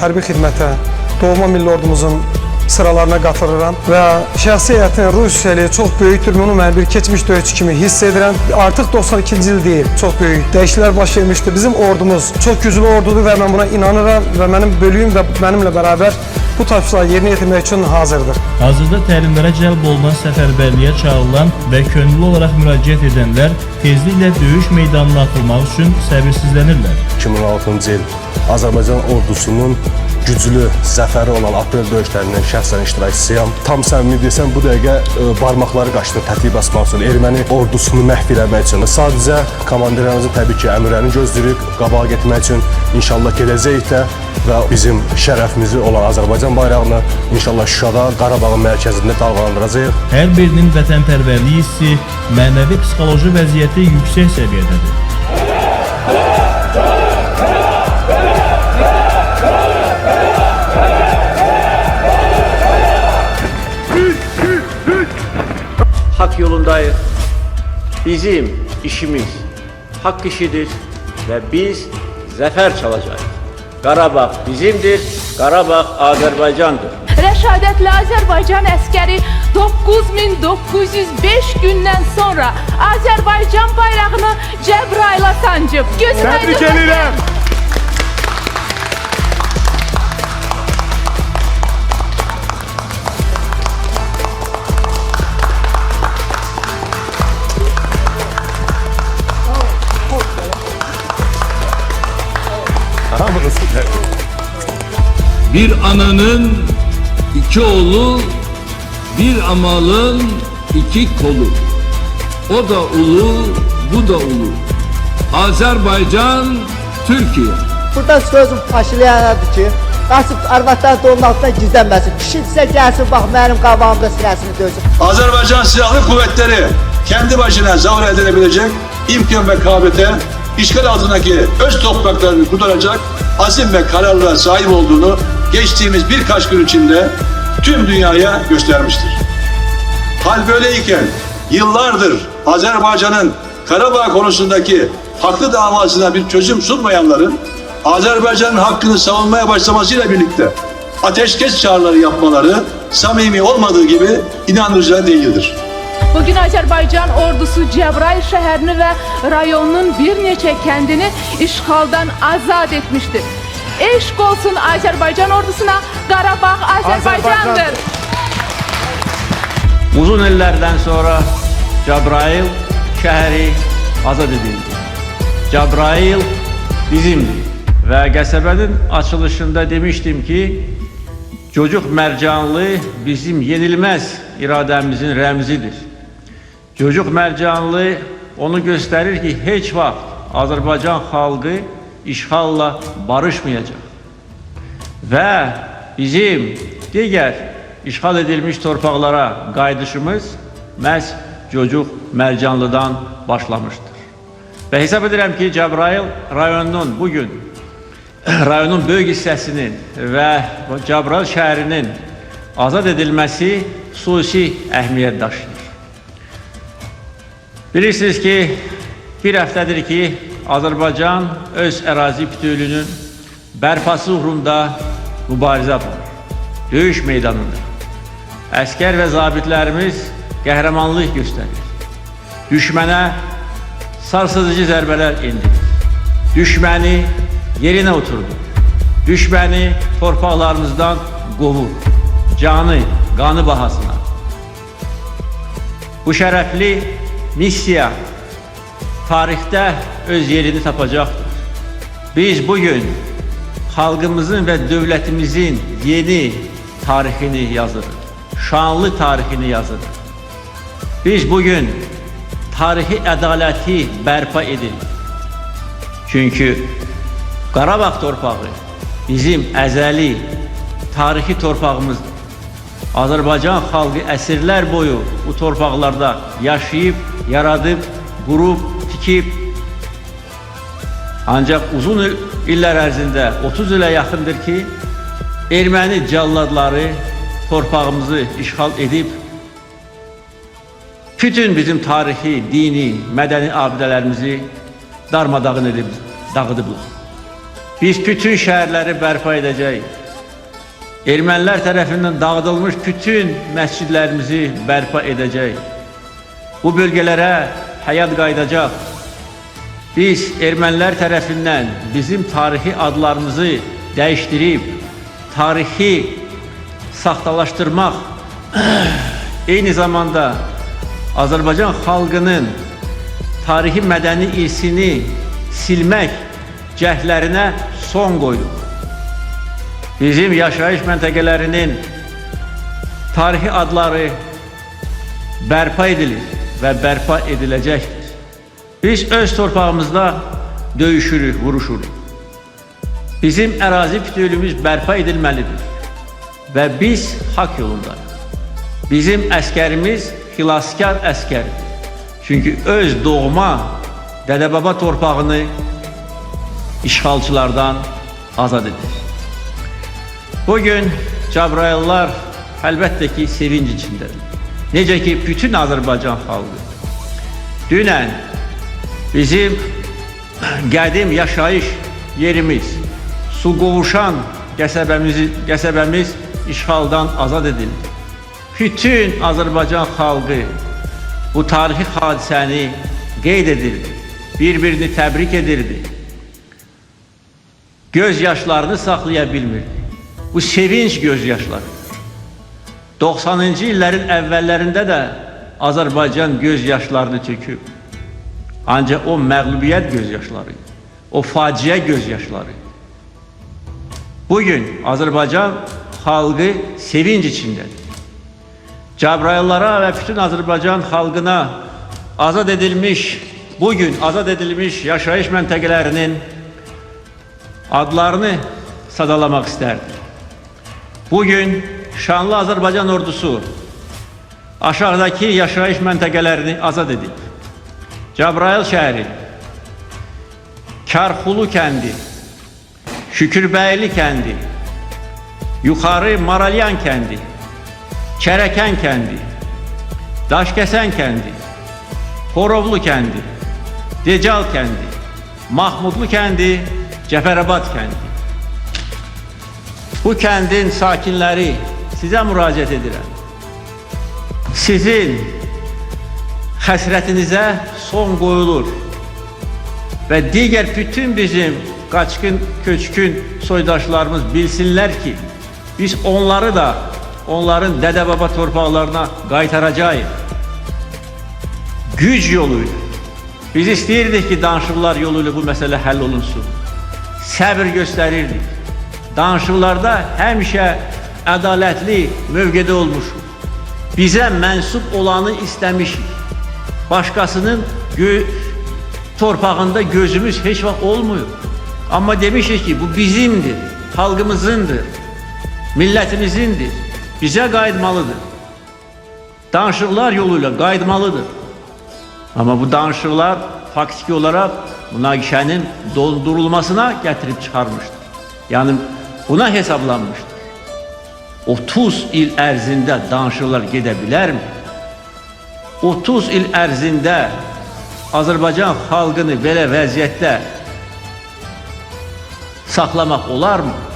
hərbi xidmətə, doğma milli ordumuzun sıralarına qatılıram və şəxsiyyətin Rusiyayla çox böyükdür. Bunu mən bir keçmiş döyüşçü kimi hiss edirəm. Artıq 92-ci il deyil, çox böyük dəyişikliklər baş vermişdir. Bizim ordumuz çox güclü ordudur və mən buna inanıram və mənim bölüyüm də mənimlə bərabər bu tapşırıqları yerinə yetirmək üçün hazırdır. Hazırda təlimlərə cəlb olunan səfərbərliyə çağrılan və könüllü olaraq müraciət edənlər tezliklə döyüş meydanına atılmaq üçün səbirsizlənirlər. 2016-cı il Azərbaycan ordusunun güclü zəfəri olan aprel döyüşlərindən şəxsən iştirakçısıyam. Tam səmimi desəm bu dəqiqə e, barmaqları qaçdı tətiyi basmaq üçün, erməni ordusunu məhv eləmək üçün. Sadəcə komandirlərimizin təbii ki, əmrlərini gözləyirik, qabağa getmək üçün inşallah gedəcəyik də və bizim şərəfimizi olan Azərbaycan bayrağını inşallah Şuşada, Qarabağın mərkəzində dalğalandıracağıq. Hər birinin vətənpərvərliyi hissi, mənəvi psixoloji vəziyyəti yüksək səviyyədədir. Yolundayız. Bizim işimiz hak işidir ve biz zafer çalacağız. Qarabağ bizimdir, Qarabağ Azərbaycandır. Rəşadətli Azərbaycan əskəri 9905 gündən sonra Azərbaycan bayrağını Cəbrayıla sancıb. Təbrik edirəm. Bir ananın iki oğlu, bir amalın iki kolu. O da ulu, bu da ulu. Azerbaycan, Türkiye. Burada sözüm aşılayanadır ki, qaçıb arvadlar da onun altına gizlənməsin. Kişidirsə gəlsin, bax mənim qabağımda sinəsini döysün. Azerbaycan Silahlı Kuvvetleri kendi başına zavr edilebilecek imkan ve kabiliyete işgal altındaki öz topraklarını kurtaracak azim ve kararlılığa sahip olduğunu geçtiğimiz birkaç gün içinde tüm dünyaya göstermiştir. Hal böyleyken yıllardır Azerbaycan'ın Karabağ konusundaki haklı davasına bir çözüm sunmayanların Azerbaycan'ın hakkını savunmaya başlamasıyla birlikte ateşkes çağrıları yapmaları samimi olmadığı gibi inandırıcı değildir. Bugün Azərbaycan ordusu Cəbrayıl şəhərini və rayonunun bir neçə kəndini işğaldan azad etmişdir. Eşq olsun Azərbaycan ordusuna, Qarabağ Azərbaycandır. Uzun illərdən sonra Cəbrayıl şəhəri azad edildi. Cəbrayıl bizimdir. Və qəsəbənin açılışında demişdim ki, Çocuk Mercanlı bizim yenilmez irademizin remzidir. Çocuk Mercanlı onu gösterir ki hiç vaxt Azərbaycan xalqı işğalla barışmayacaq. Və bizim digər işğal edilmiş torpaqlara qayıdışımız məhz Cocuq Mərcanlıdan başlamışdır. Və hesab edirəm ki, Cəbrayıl rayonunun bugün rayonun böyük hissəsinin və Cəbrayıl şəhərinin azad edilməsi xüsusi əhəmiyyət daşıyır. Bilirsiniz ki, bir həftədir ki, Azərbaycan öz ərazi bütövlüyünün bərpası uğrunda mübarizə aparır. Döyüş meydanında. Əskər və zabitlərimiz qəhrəmanlıq göstərir. Düşmənə sarsıdıcı zərbələr endirir. Düşməni yerinə oturdu. Düşməni torpaqlarımızdan qovur. Canı, qanı bahasına. Bu şərəfli missiya tarixdə öz yerini tapacaqdır. Biz bugün xalqımızın və dövlətimizin yeni tarixini yazırıq. Şanlı tarixini yazırıq. Biz bugün tarixi ədaləti bərpa edirik. Çünki Qarabağ torpağı bizim əzəli tarixi torpağımızdır. Azərbaycan xalqı əsrlər boyu bu torpaqlarda yaşayıb, yaradıb, qurub, tikib ancaq uzun il- illər ərzində 30 ilə yaxındır ki, erməni cəlladları torpağımızı işğal edib bütün bizim tarixi, dini, mədəni abidələrimizi darmadağın edib dağıdıblar. Biz bütün şehirleri bərpa edəcəyik. Ermənilər tərəfindən dağıdılmış bütün məscidlərimizi bərpa edəcəyik. Bu bölgələrə həyat qaydacaq. Biz ermənilər tərəfindən bizim tarixi adlarımızı dəyişdirib, tarixi saxtalaşdırmaq, eyni zamanda Azərbaycan xalqının tarixi mədəni irsini silmək cəhdlərinə son qoyduq. Bizim yaşayış məntəqələrinin tarixi adları bərpa edilir və bərpa ediləcəkdir. Biz öz torpağımızda döyüşürük, vuruşuruq. Bizim ərazi bütövlüyümüz bərpa edilməlidir və biz haqq yolundayıq. Bizim əskərimiz xilaskar əskərdir. Çünki öz doğma dədə-baba torpağını işğalçılardan azad edir. Bugün Cabrayıllar əlbəttə ki, sevinç içindədir. Necə ki, bütün Azərbaycan xalqı. Dünən bizim qədim yaşayış yerimiz, su qovuşan qəsəbəmiz, qəsəbəmiz işğaldan azad edildi. Bütün Azərbaycan xalqı bu tarixi hadisəni qeyd edirdi, bir-birini təbrik edirdi. Göz yaşlarını saxlaya bilmirdi. Bu sevinç göz yaşları. 90-cı illərin əvvəllərində də Azərbaycan göz yaşlarını töküb. Ancaq o məğlubiyyət göz yaşları, o faciə göz yaşları. Bugün Azərbaycan xalqı sevinç içindədir. Cəbrayıllara və bütün Azərbaycan xalqına azad edilmiş, bugün azad edilmiş yaşayış məntəqələrinin adlarını sadalamaq istərdim. Bugün şanlı Azərbaycan ordusu aşağıdakı yaşayış məntəqələrini azad edib. Cəbrayıl şəhəri, Karxulu kəndi, Şükürbəyli kəndi, Yuxarı Maralyan kəndi, Kərəkən kəndi, Daşkəsən kəndi, Horovlu kəndi, Decal kəndi, Mahmudlu kəndi, Cəfərabad kəndi. Bu kəndin sakinləri sizə müraciət edirəm. Sizin həsrətinizə son qoyulur və digər bütün bizim qaçqın, köçkün soydaşlarımız bilsinlər ki, biz onları da onların dədə-baba torpaqlarına qaytaracağıq. Güc yoluyla. Biz istəyirdik ki, danışıqlar yoluyla bu məsələ həll olunsun. Səbir göstərirdik. Danışıqlarda həmişə ədalətli mövqedə olmuşuq. Bizə mənsub olanı istəmişik. Başqasının gö torpağında gözümüz heç vaxt olmuyor. Amma demişik ki, bu bizimdir, xalqımızındır, millətimizindir. Bizə qayıtmalıdır. Danışıqlar yoluyla qayıtmalıdır. Amma bu danışıqlar faktiki olaraq münaqişənin dondurulmasına gətirib çıxarmışdır. Yəni buna hesablanmışdır. 30 il ərzində danışıqlar gedə bilərmi? 30 il ərzində Azərbaycan xalqını belə vəziyyətdə saxlamaq olarmı?